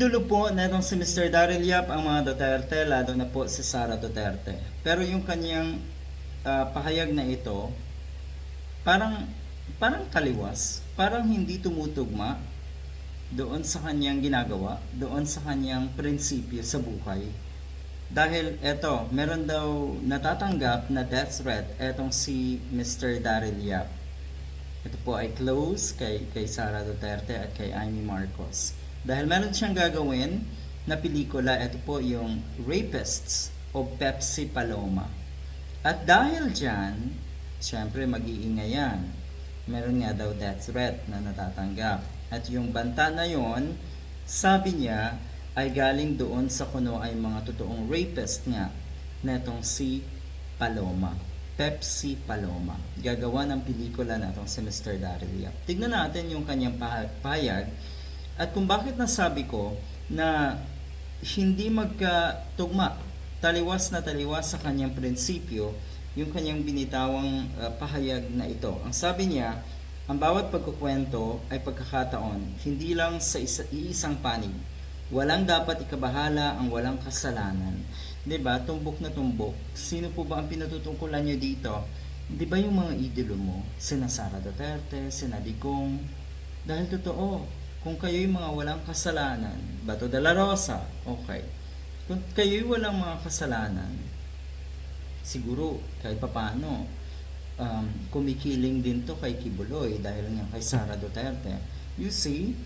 Dulo po na itong si Mr. Daryl Yap ang mga Duterte, lalo na po si Sara Duterte. Pero yung kanyang ah, pahayag na ito, parang parang taliwas, parang hindi tumutugma doon sa kanyang ginagawa, doon sa kanyang prinsipyo sa buhay. Dahil eto, meron daw natatanggap na death threat etong si Mr. Daryl Yap. Ito po ay close kay, kay Sara Duterte at kay Amy Marcos. Dahil meron siyang gagawin na pelikula, ito po yung Rapists o Pepsi Paloma. At dahil dyan, syempre mag-iingay yan. Meron nga daw death threat na natatanggap. At yung banta na yon, sabi niya, ay galing doon sa kuno ay mga totoong rapist nga netong si Paloma. Pepsi Paloma. Gagawa ng pelikula na itong si Mr. Daryl Yap. Tignan natin yung kanyang paha- payag at kung bakit nasabi ko na hindi magkatugma, taliwas na taliwas sa kanyang prinsipyo, yung kanyang binitawang uh, pahayag na ito. Ang sabi niya, ang bawat pagkukwento ay pagkakataon, hindi lang sa isa, iisang panig. Walang dapat ikabahala ang walang kasalanan. 'Di ba? Tumbok na tumbok. Sino po ba ang pinatutungkulan niyo dito? 'Di ba yung mga idolo mo? Sina Sara Duterte, sina Digong. Dahil totoo, kung kayo'y mga walang kasalanan, Bato de la Rosa, okay. Kung kayo'y walang mga kasalanan, siguro kahit papano, um, kumikiling din to kay Kibuloy dahil nga kay Sara Duterte. You see,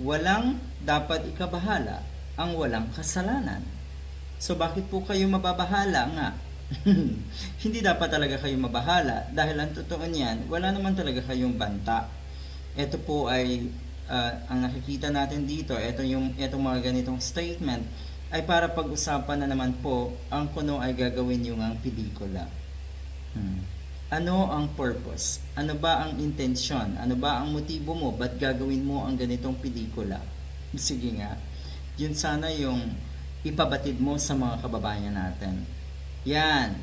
walang dapat ikabahala ang walang kasalanan. So bakit po kayo mababahala nga? Hindi dapat talaga kayo mabahala dahil ang totoo niyan, wala naman talaga kayong banta. Ito po ay ah, ang nakikita natin dito, ito yung itong mga ganitong statement ay para pag-usapan na naman po ang kuno ay gagawin yung ang pelikula. Hmm. Ano ang purpose? Ano ba ang intensyon? Ano ba ang motibo mo? Ba't gagawin mo ang ganitong pelikula? Sige nga. Yun sana yung ipabatid mo sa mga kababayan natin. Yan.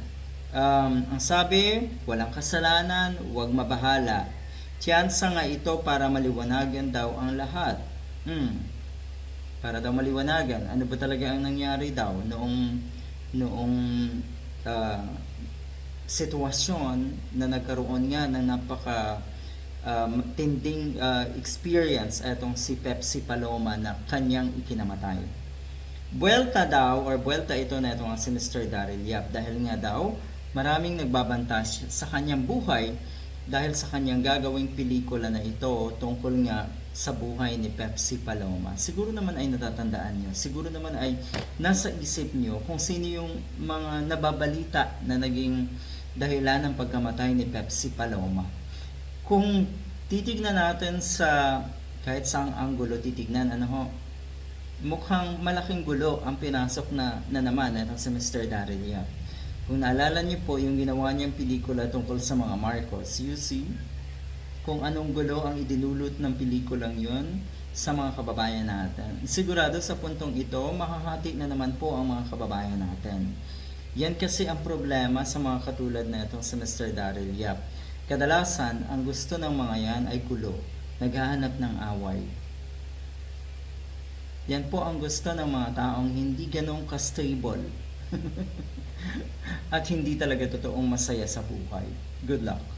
Um, ang sabi, walang kasalanan, huwag mabahala. Tiyansa nga ito para maliwanagan daw ang lahat. Hmm. Para daw maliwanagan. Ano ba talaga ang nangyari daw noong noong ah, sitwasyon na nagkaroon nga ng napaka um, tinding uh, experience etong si Pepsi Paloma na kanyang ikinamatay. Buwelta daw or buwelta ito na itong si Mr. Daryl Yap dahil nga daw maraming nagbabanta sa kanyang buhay dahil sa kanyang gagawing pelikula na ito tungkol nga sa buhay ni Pepsi Paloma. Siguro naman ay natatandaan niyo. Siguro naman ay nasa isip niyo kung sino yung mga nababalita na naging dahilan ng pagkamatay ni Pepsi Paloma. Kung titignan natin sa kahit saang anggulo titignan, ano ho, mukhang malaking gulo ang pinasok na, na naman itong si Mr. Daryl Yap. Kung naalala niyo po yung ginawa niyang pelikula tungkol sa mga Marcos, you see, kung anong gulo ang idinulot ng pelikulang yon sa mga kababayan natin. Sigurado sa puntong ito, makakati na naman po ang mga kababayan natin. Yan kasi ang problema sa mga katulad na itong si Mr. Daryl Yap. Kadalasan, ang gusto ng mga yan ay gulo, naghahanap ng away. Yan po ang gusto ng mga taong hindi ganong ka-stable at hindi talaga totoong masaya sa buhay. Good luck.